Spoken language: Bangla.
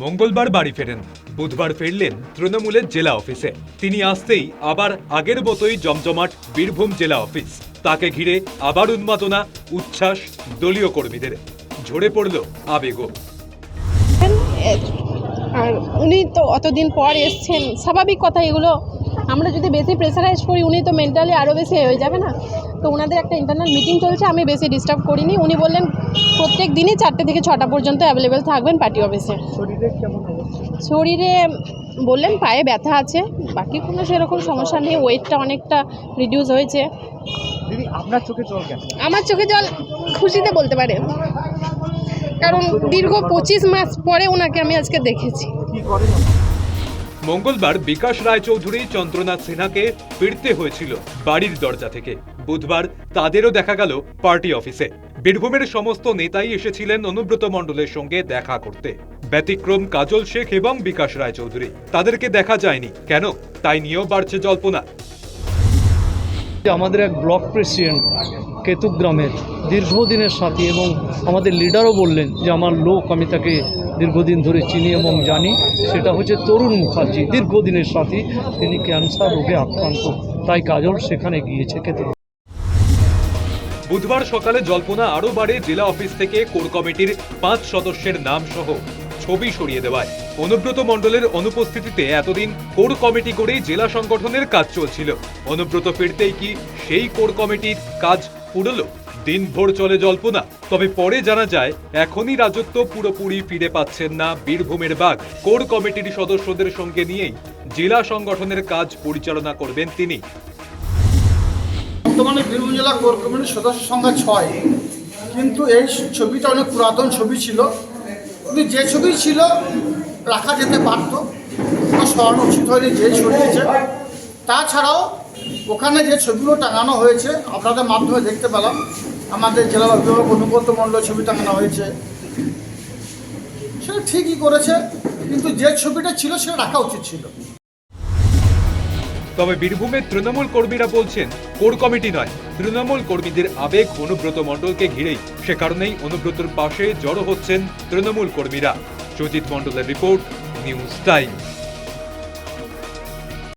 মঙ্গলবার বাড়ি ফেরেন। বুধবার ফিরলেন তৃণমূলের জেলা অফিসে। তিনি আসতেই আবার আগের মতোই জমজমাট বীরভূম জেলা অফিস। তাকে ঘিরে আবার উন্মাদনা, উচ্ছ্বাস দলীয় কর্মীদের। ঝরে পড়ল আবেগ আর উনি তো অতদিন পর এসছেন। স্বাভাবিক কথা এগুলো আমরা যদি বেশি প্রেসারাইজ করি উনি তো মেন্টালি আরও বেশি হয়ে যাবে না। তো ওনাদের একটা ইন্টারনাল মিটিং চলছে আমি বেশি ডিস্টার্ব করিনি। উনি বললেন প্রত্যেক দিনই চারটে থেকে ছটা পর্যন্ত অ্যাভেলেবেল থাকবেন পার্টি অফিসে শরীরে বললেন পায়ে ব্যথা আছে বাকি কোনো সেরকম সমস্যা নেই ওয়েটটা অনেকটা রিডিউস হয়েছে। আপনার চোখে জল আমার চোখে জল খুশিতে বলতে পারে। কারণ দীর্ঘ পঁচিশ মাস পরে ওনাকে আমি আজকে দেখেছি? মঙ্গলবার বিকাশ রায়চৌধুরী চন্দ্রনাথ সিনহাকে ফিরতে হয়েছিল বাড়ির দরজা থেকে। বুধবার তাদেরও দেখা গেল পার্টি অফিসে। বীরভূমের সমস্ত নেতাই এসেছিলেন অনুব্রত মণ্ডলের সঙ্গে দেখা করতে। ব্যতিক্রম কাজল শেখ এবং বিকাশ রায়চৌধুরী। তাদেরকে দেখা যায়নি। কেন? তাই নিয়েও বাড়ছে জল্পনা। আমাদের এক ব্লক প্রেসিডেন্ট কেতুক গ্রামের দীর্ঘদিনের সাথী এবং আমাদের লিডারও বললেন যে, আমার লোক, আমি তাকে দীর্ঘদিন ধরে চিনি এবং জানি, সেটা হচ্ছে তরুণ মুখার্জি, দীর্ঘদিনের সাথী। তিনি ক্যান্সার রোগে আক্রান্ত, তাই কাজল সেখানে গিয়েছে কেতুক বুধবার সকালে জল্পনা আরও বাড়ে জেলা অফিস থেকে কোর কমিটির পাঁচ সদস্যের নাম সহ ছবি সরিয়ে দেওয়ায়। অনুব্রত মণ্ডলের অনুপস্থিতিতে এতদিন কোর কমিটি করেই জেলা সংগঠনের কাজ চলছিল। অনুব্রত ফিরতেই কি সেই কোর কমিটির কাজ পুরল দিনভর চলে জল্পনা। তবে পরে জানা যায়, এখনই রাজত্ব পুরোপুরি ফিরে পাচ্ছেন না বীরভূমের বাঘ। কোর কমিটির সদস্যদের সঙ্গে নিয়েই জেলা সংগঠনের কাজ পরিচালনা করবেন তিনি। বর্তমানে বীরভূম জেলা কোর কমিটির সদস্য সংখ্যা ছয়। কিন্তু এই ছবিটা অনেক পুরাতন ছবি ছিল। কিন্তু যে ছবি ছিল, রাখা যেতে পারত সরানো উচিত হয়নি যে সরিয়েছে তাছাড়াও ওখানে যে ছবিগুলো টাঙানো হয়েছে, আপনাদের মাধ্যমে দেখতে পেলাম, আমাদের জেলা অভিভাবক অনুব্রত মণ্ডল ছবি টাঙানো হয়েছে। সেটা ঠিকই করেছে, কিন্তু যে ছবিটা ছিল সেটা রাখা উচিত ছিল। তবে বীরভূমের তৃণমূল কর্মীরা বলছেন, কোর কমিটি নয়, তৃণমূল কর্মীদের আবেগ অনুব্রত মণ্ডলকে ঘিরেই। সে কারণেই অনুব্রতর পাশে জড়ো হচ্ছেন তৃণমূল কর্মীরা। সুজিত মণ্ডলের রিপোর্ট, নিউজ টাইম।